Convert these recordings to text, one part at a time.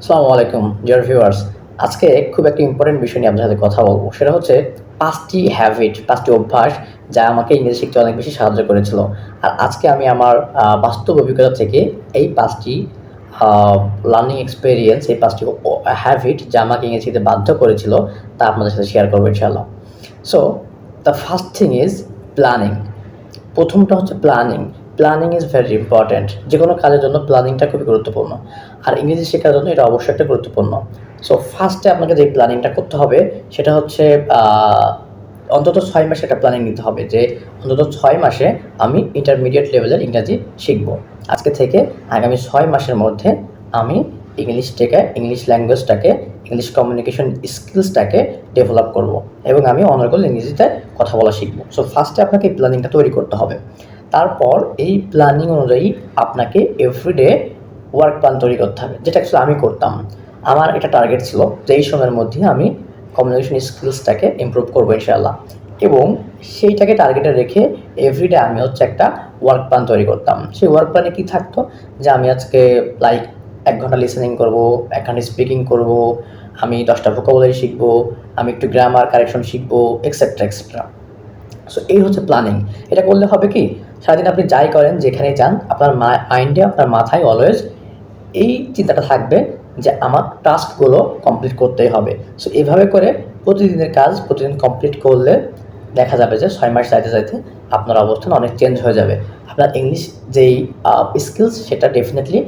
আসসালামু আলাইকুম dear viewers আজকে খুব একটা ইম্পর্টেন্ট বিষয় নিয়ে আপনার সাথে কথা বলব। সেটা হচ্ছে পাঁচটি হ্যাবিট পাঁচটি অভ্যাস যা আমাকে ইংরেজি শিখতে অনেক বেশি সাহায্য করেছিল। আর আজকে আমি আমার বাস্তব অভিজ্ঞতা থেকে এই পাঁচটি লার্নিং এক্সপেরিয়েন্স এই পাঁচটি হ্যাবিট যা আমাকে ইংরেজি শিখতে বাধ্য করেছিল, তা আপনাদের সাথে শেয়ার করব ইনশাআল্লাহ। So the first thing is planning প্রথমটা হচ্ছে planning planning is very important যে কোনো কাজের জন্য প্ল্যানিংটা খুবই গুরুত্বপূর্ণ। আর ইংরেজি শেখার জন্য এটা অবশ্যই একটা গুরুত্বপূর্ণ। সো ফার্স্টে আপনাকে যে প্ল্যানিংটা করতে হবে, সেটা হচ্ছে অন্তত ছয় মাসে একটা প্ল্যানিং নিতে হবে যে অন্তত ছয় মাসে আমি ইন্টারমিডিয়েট লেভেলের ইংরাজি শিখব। আজকে থেকে আগামী ছয় মাসের মধ্যে আমি ইংলিশটাকে ইংলিশ ল্যাঙ্গুয়েজটাকে ইংলিশ কমিউনিকেশন স্কিলসটাকে ডেভেলপ করব এবং আমি অনার্গল ইংরেজিতে কথা বলা শিখব। সো ফার্স্টে আপনাকে এই প্ল্যানিংটা তৈরি করতে হবে। তারপর এই প্ল্যানিং অনুযায়ী আপনাকে এভরিডে ওয়ার্ক প্ল্যান তৈরি করতে হবে। যেটা অ্যাকচুয়ালি আমি করতাম। আমার একটা টার্গেট ছিল যে এই সময়ের মধ্যে আমি কমিউনিকেশন স্কিলসটাকে ইমপ্রুভ করব ইনশাআল্লাহ। এবং সেইটাকে টার্গেটে রেখে এভরিডে আমি হচ্ছে একটা ওয়ার্ক প্ল্যান তৈরি করতাম। সেই ওয়ার্ক প্ল্যানে কী থাকতো? যে আমি আজকে লাইক এক ঘণ্টা লিসেনিং করব, এক ঘণ্টা স্পিকিং করব, আমি দশটা ভোকাবুলারি শিখব, আমি একটু গ্রামার কারেকশন শিখব এক্সেট্রা এক্সেট্রা সো এই হচ্ছে প্ল্যানিং এটা করলে হবে কি? সারাদিন আপনি যাই করেন যেখানে যান, আপনার মাইন্ডে, আপনার মাথায় অলওয়েজ এই চিন্তাটা থাকবে যে আমার টাস্কগুলো কমপ্লিট করতেই হবে। সো এভাবে করে প্রতিদিনের কাজ প্রতিদিন কমপ্লিট করলে দেখা যাবে যে ছয় মাস যাইতে যাইতে আপনার অবস্থান অনেক চেঞ্জ হয়ে যাবে। আপনার ইংলিশ যেই স্কিলস সেটা ডেফিনেটলি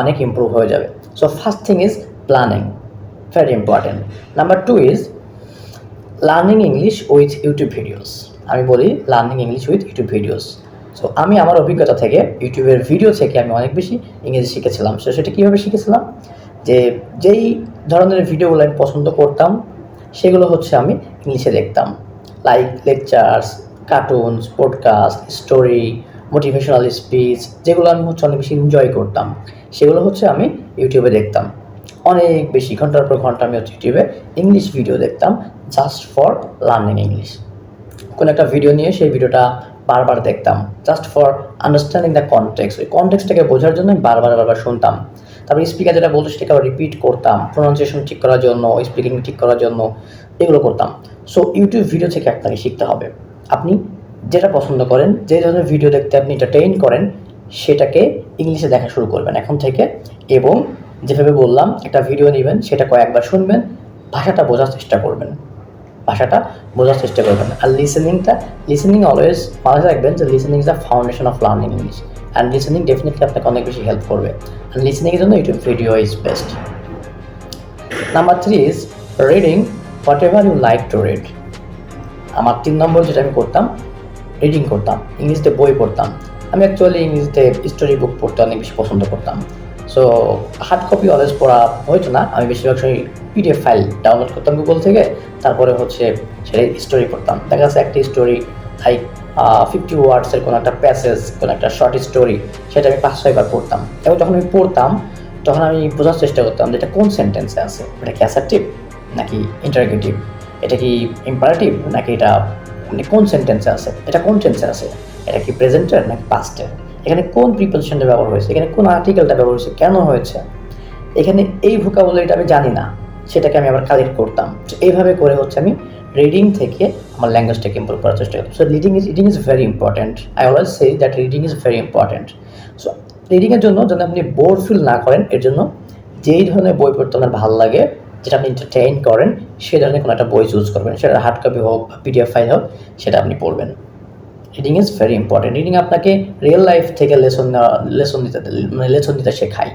অনেক ইমপ্রুভ হয়ে যাবে। So first thing is planning very important number two is learning English with YouTube videos আমি বলি learning English with YouTube videos so আমি আমার অভিজ্ঞতা থেকে ইউটিউবের ভিডিও থেকে আমি অনেক বেশি ইংরেজি শিখেছিলাম। সো সেটা কীভাবে শিখেছিলাম? যে যেই ধরনের ভিডিওগুলো আমি পছন্দ করতাম, সেগুলো হচ্ছে আমি ইংলিশে দেখতাম। Like lectures cartoons podcast story motivational speech যেগুলো আমি হচ্ছে অনেক বেশি এনজয় করতাম, সেগুলো হচ্ছে আমি ইউটিউবে দেখতাম। অনেক বেশি, ঘণ্টার পর ঘণ্টা আমি হচ্ছে ইউটিউবে ইংলিশ ভিডিও দেখতাম জাস্ট ফর লার্নিং ইংলিশ কোনো একটা ভিডিও নিয়ে সেই ভিডিওটা বারবার দেখতাম। Just for understanding the context ওই কনটেক্সটাকে বোঝার জন্য আমি বারবার বারবার শুনতাম। তারপরে স্পিকার যেটা বলতো, সেটাকে আবার রিপিট করতাম। প্রোনাউন্সিয়েশন ঠিক করার জন্য স্পিকিং ঠিক করার জন্য, এগুলো করতাম। সো ইউটিউব ভিডিও থেকে আপনাকে শিখতে হবে। আপনি যেটা পছন্দ করেন, যে ধরনের ভিডিও দেখতে আপনি এন্টারটেইন করেন, সেটাকে ইংলিশে দেখা শুরু করবেন এখন থেকে। এবং যেভাবে বললাম, একটা ভিডিও নেবেন, সেটা কয়েকবার শুনবেন, ভাষাটা বোঝার চেষ্টা করবেন। ভাষাটা বোঝার চেষ্টা করবেন। আর লিসেনিংটা লিসেনিং অলওয়েজ মাথায় রাখবেন যে listening is the foundation of learning English and listening definitely আপনাকে অনেক বেশি হেল্প করবে। আর লিসেনিংয়ের জন্য YouTube video is best number three is reading whatever you like to read আমার তিন নম্বর যেটা আমি করতাম রিডিং করতাম। ইংলিশতে বই পড়তাম। আমি অ্যাকচুয়ালি ইংলিশতে স্টোরি বুক পড়তে অনেক বেশি পছন্দ করতাম। সো হার্ড কপি অলওয়েজ পড়া হয়তো না। আমি বেশিরভাগ সময় পিডিএফ ফাইল ডাউনলোড করতাম গুগল থেকে। তারপরে হচ্ছে সেটা স্টোরি পড়তাম। দেখা যাচ্ছে একটা স্টোরি লাইক ফিফটি ওয়ার্ডসের কোনো একটা প্যাসেজ কোনো একটা শর্ট স্টোরি সেটা আমি পাঁচ, ছয়বার পড়তাম। এবং যখন আমি পড়তাম, তখন আমি বোঝার চেষ্টা করতাম যে এটা কোন সেন্টেন্সে আছে? এটা কি অ্যাসার্টিভ নাকি ইন্টারগেটিভ এটা কি ইম্পারেটিভ নাকি এটা মানে কোন সেন্টেন্সে আছে? এটা কোন টেন্সে আছে? এটা কি প্রেজেন্টের নাকি পাস্টের এখানে কোন প্রিপোজিশনটা ব্যবহার হয়েছে? এখানে কোন আর্টিকেলটা ব্যবহার হয়েছে? কেন হয়েছে? এখানে এই ভোকাবুলারিটা আমি জানি না। সেটাকে আমি আবার কালেক্ট করতাম। তো এইভাবে করে হচ্ছে আমি রিডিং থেকে আমার ল্যাঙ্গুয়েজটাকে ইম্প্রুভ করার চেষ্টা করতাম। So reading is reading is very important I always say that reading is very important so রিডিংয়ের জন্য যেন আপনি বোর ফিল না করেন, এর জন্য যেই ধরনের বই পড়তে আপনার ভালো লাগে, যেটা আপনি এন্টারটেইন করেন সেই ধরনের কোনো একটা বই চুজ করবেন। সেটা হার্ড কপি হোক বা পিডিএফ ফাইল হোক, সেটা আপনি পড়বেন। Reading is very important reading আপনাকে রিয়েল লাইফ থেকে লেসন লেসন দিতে মানে লেসন দিতে শেখায়।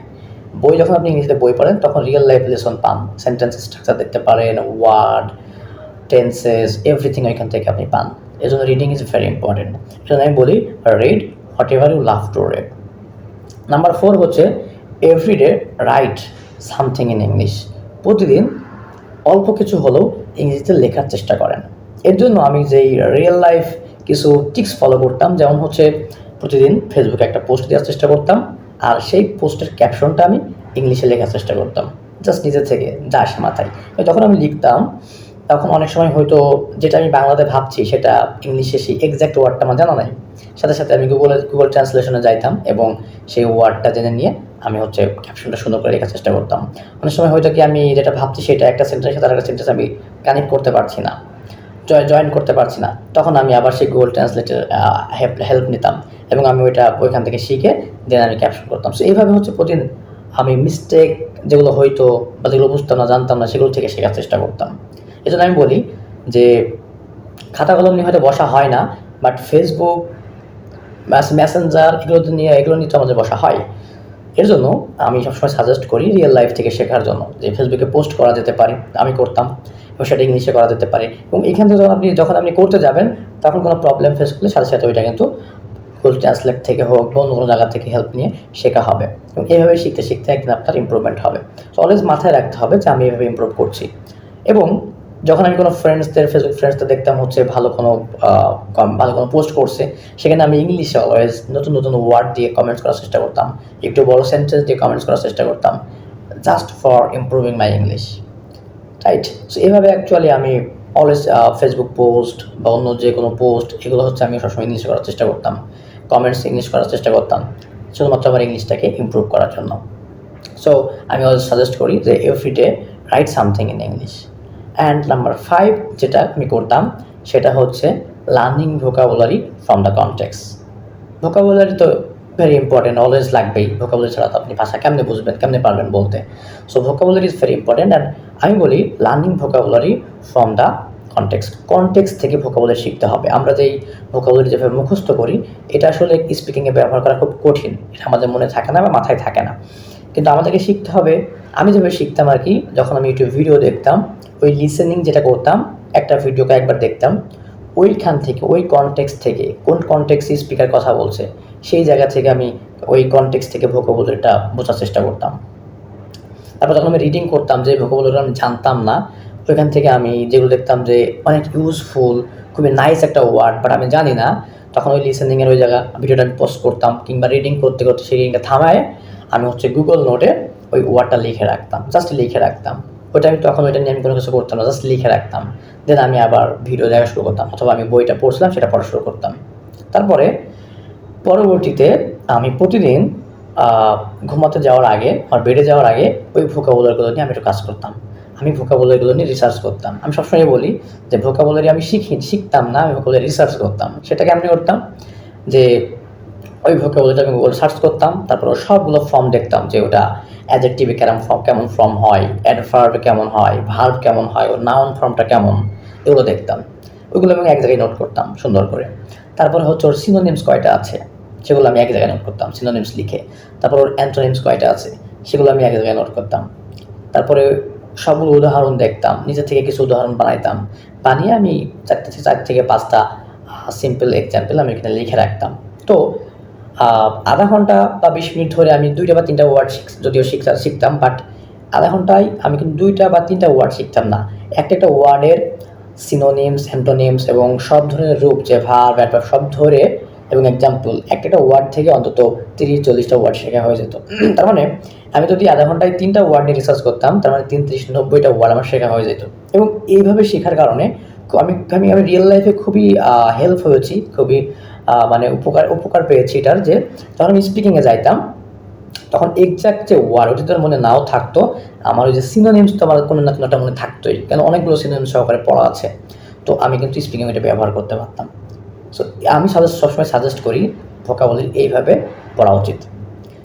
বই যখন আপনি ইংলিশে বই পড়েন, তখন রিয়েল লাইফ লেসন পান। সেন্টেন্স স্ট্রাকচার দেখতে পারেন ওয়ার্ড টেন্সেস এভরিথিং ওইখান থেকে আপনি পান। এই জন্য রিডিং ইজ ভেরি ইম্পর্টেন্ট জন্য আমি বলি read whatever you love to read number four হচ্ছে everyday write something in English প্রতিদিন অল্প কিছু হলেও ইংরেজিতে লেখার চেষ্টা করেন। এর জন্য আমি যেই রিয়েল লাইফ কিছু টিক্স ফলো করতাম। যেমন হচ্ছে প্রতিদিন ফেসবুকে একটা পোস্ট দেওয়ার চেষ্টা করতাম, আর সেই পোস্টের ক্যাপশনটা আমি ইংলিশে লেখার চেষ্টা করতাম। জাস্ট নিজের থেকে, যা আসে মাথায়। যখন আমি লিখতাম, তখন অনেক সময় হয়তো যেটা আমি বাংলাতে ভাবছি, সেটা ইংলিশে সেই এক্স্যাক্ট ওয়ার্ডটা আমার জানা নাই। সাথে সাথে আমি গুগলে গুগল ট্রান্সলেশনে যাইতাম এবং সেই ওয়ার্ডটা জেনে নিয়ে আমি হচ্ছে ক্যাপশনটা সুন্দর করে লেখার চেষ্টা করতাম। অনেক সময় হয়তো কি আমি যেটা ভাবছি, সেটা একটা সেন্টেন্সের সাথে একটা সেন্টেন্স আমি কানেক্ট করতে পারছি না। জয়েন করতে পারছি না। তখন আমি আবার সেই গুগল ট্রান্সলেটের হেল্প নিতাম এবং আমি ওইটা ওইখান থেকে শিখে দেন আমি ক্যাপশন করতাম। সো এইভাবে হচ্ছে প্রতিদিন আমি মিস্টেক যেগুলো হয়তো বা যেগুলো বুঝতাম না, জানতাম না, সেগুলো থেকে শেখার চেষ্টা করতাম। এই জন্য আমি বলি যে খাতা কলম নিয়ে হয়তো বসা হয় না বাট ফেসবুক মেসেঞ্জার এগুলো নিয়ে এগুলো নিয়ে তো আমাদের বসা হয়। এর জন্য আমি সবসময় সাজেস্ট করি রিয়েল লাইফ থেকে শেখার জন্য যে ফেসবুকে পোস্ট করা যেতে পারে। আমি করতাম। এবং সেটা ইংলিশে করা যেতে পারে। এবং এখান থেকে যখন আপনি যখন আপনি করতে যাবেন, তখন কোনো প্রবলেম ফেস করলে সাথে সাথে ওইটা কিন্তু গুগল ট্রান্সলেট থেকে হোক বা অন্য কোনো জায়গা থেকে হেল্প নিয়ে শেখা হবে। এবং এইভাবে শিখতে শিখতে একদিন আপনার ইম্প্রুভমেন্ট হবে। সো অলওয়েজ মাথায় রাখতে হবে যে আমি এভাবে ইম্প্রুভ করছি। এবং যখন আমি কোনো ফ্রেন্ডসদের ফেসবুক ফ্রেন্ডসদের দেখতাম হচ্ছে ভালো কোনো ভালো কোনো পোস্ট করছে, সেখানে আমি ইংলিশে অলওয়েজ নতুন নতুন ওয়ার্ড দিয়ে কমেন্টস করার চেষ্টা করতাম। একটু বড় সেন্টেন্স দিয়ে কমেন্টস করার চেষ্টা করতাম। Just for improving my English right so এভাবে অ্যাকচুয়ালি আমি অলওয়েজ ফেসবুক পোস্ট বা অন্য যে কোনো পোস্ট এগুলো হচ্ছে আমি সবসময় ইংলিশে করার চেষ্টা করতাম। কমেন্টস ইংলিশ করার চেষ্টা করতাম। শুধুমাত্র আমার ইংলিশটাকে ইমপ্রুভ করার জন্য। সো আমি অলওয়েজ সাজেস্ট করি যে every day write something in English and number five যেটা আমি করতাম, সেটা হচ্ছে learning vocabulary from the context vocabulary তো ভেরি ইম্পর্টেন্ট অলওয়েজ লাগবেই ভোকাবুলারি ছাড়া তো আপনি ভাষা কেমনে বুঝবেন, কেমনে পারবেন বলতে? So vocabulary is very important and আমি বলি learning vocabulary from the context context থেকে ভোকাবুলারি শিখতে হবে। আমরা যেই ভোকাবুলারি যেভাবে মুখস্থ করি, এটা আসলে স্পিকিংয়ে ব্যবহার করা খুব কঠিন। এটা আমাদের মনে থাকে না বা মাথায় থাকে না। কিন্তু আমাদেরকে শিখতে হবে, আমি যেভাবে শিখতাম আর কি, যখন আমি ইউটিউব ভিডিও দেখতাম, ওই লিসেনিং যেটা করতাম, একটা ভিডিওকে একবার দেখতাম, ওইখান থেকে, ওই কনটেক্সট থেকে, কোন কনটেক্সে স্পিকার কথা বলছে সেই জায়গা থেকে আমি ওই কনটেক্স থেকে ভোকাবুলারিটা বোঝার চেষ্টা করতাম। তারপর যখন আমি রিডিং করতাম যে ভোকাবুলারি আমি জানতাম না, ওইখান থেকে আমি যেগুলো দেখতাম যে অনেক ইউজফুল খুবই নাইস একটা ওয়ার্ড বাট আমি জানি না, তখন ওই লিসেনিংয়ের ওই জায়গা ভিডিওটা আমি পোস্ট করতাম কিংবা রিডিং করতে করতে সেই রিডিংটা থামায়, আমি হচ্ছে গুগল নোটে ওই ওয়ার্ডটা লিখে রাখতাম জাস্ট লিখে রাখতাম। ওইটা আমি তখন ওইটা নিয়ে আমি কোনো কিছু করতাম না জাস্ট লিখে রাখতাম। দেন আমি আবার ভিডিও দেখা শুরু করতাম, অথবা আমি বইটা পড়ছিলাম, সেটা পড়া শুরু করতাম। তারপরে পরবর্তীতে আমি প্রতিদিন ঘুমাতে যাওয়ার আগে আর বেডে যাওয়ার আগে ওই ভোকাবুলারিগুলো নিয়ে আমি একটু কাজ করতাম। আমি ভোকাবুলারিগুলো নিয়ে রিসার্চ করতাম। আমি সবসময় বলি যে ভোকাবুলারি আমি শিখি, শিখতাম না, আমি ভোকাবুলারি রিসার্চ করতাম। সেটা কেমনি করতাম যে ওই ভোকাবুলারিটা আমি গুগল সার্চ করতাম, তারপর সবগুলো ফর্ম দেখতাম যে ওটা অ্যাজেক্টিভে কেমন ফর্ম কেমন ফর্ম হয় অ্যাডভার্ব কেমন হয় ভার্ব কেমন হয়, ওর নাউন ফর্মটা কেমন, এগুলো দেখতাম। ওইগুলো আমি এক জায়গায় নোট করতাম সুন্দর করে। তারপরে হচ্ছে ওর সিনোনিমস কয়টা আছে? সেগুলো আমি এক জায়গায় নোট করতাম সিনোনিমস লিখে। তারপর ওর অ্যান্টোনিমস কয়টা আছে, সেগুলো আমি এক জায়গায় নোট করতাম। তারপরে সবগুলো উদাহরণ দেখতাম নিজে থেকে কিছু উদাহরণ বানাইতাম। বানিয়ে আমি চারটে থেকে চার থেকে পাঁচটা সিম্পল এক্সাম্পল আমি এখানে লিখে রাখতাম। তো আধা ঘণ্টা বা বিশ মিনিট ধরে আমি দুইটা বা তিনটা ওয়ার্ড যদিও শিখতাম শিখতাম বাট আধা ঘন্টায় আমি কিন্তু দুইটা বা তিনটা ওয়ার্ড শিখতাম না। একটা একটা ওয়ার্ডের সিনোনিমস অ্যান্টোনিমস এবং সব ধরনের রূপ, যে ভার ব্যাপার সব ধরে এবং এক্সাম্পল একটা একটা ওয়ার্ড থেকে অন্তত তিরিশ, চল্লিশটা ওয়ার্ড শেখা হয়ে যেত। তার মানে আমি যদি আধা ঘন্টায় তিনটা ওয়ার্ড নিয়ে রিসার্চ করতাম, তার মানে তিন ত্রিশ নব্বইটা ওয়ার্ড আমার শেখা হয়ে যেত। এবং এইভাবে শেখার কারণে আমি আমি আমি রিয়েল লাইফে খুবই হেল্প হয়েছি, খুবই মানে উপকার উপকার পেয়েছি এটার যে, যখন আমি স্পিকিংয়ে যাইতাম, তখন এক্সাক্ট যে ওয়ার্ড ওটা মনে নাও থাকতো, আমার ওই যে সিনোনিমস তো আমার কোনো না কোনো একটা মনে থাকতোই, কেন অনেকগুলো সিনোনিমস সহকারে পড়া আছে। তো আমি কিন্তু স্পিকিং এটা ব্যবহার করতে পারতাম। সো আমি সাজেস্ট সবসময় সাজেস্ট করি ভোকাবুলারি এইভাবে পড়া উচিত।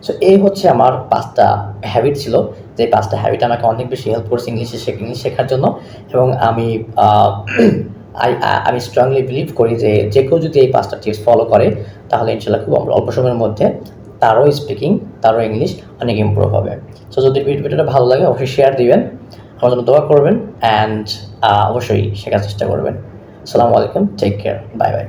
সো এই হচ্ছে আমার পাঁচটা হ্যাবিট ছিল, যে পাঁচটা হ্যাবিট আমাকে অনেক বেশি হেল্প করছে ইংলিশে ইংলিশ শেখার জন্য। এবং আমি আই আমি স্ট্রংলি বিলিভ করি যে যে কেউ যদি এই পাঁচটা টিপস ফলো করে, তাহলে ইনশাল্লাহ খুব অল্প- সময়ের মধ্যে তারও স্পিকিং তারও ইংলিশ অনেক ইমপ্রুভ হবে। সো যদি ভিড- ভিডিওটা ভালো লাগে, অবশ্যই শেয়ার দিবেন। আমার জন্য দোয়া করবেন। অ্যান্ড অবশ্যই শেখার চেষ্টা করবেন। আসসালামু আলাইকুম। Take care bye bye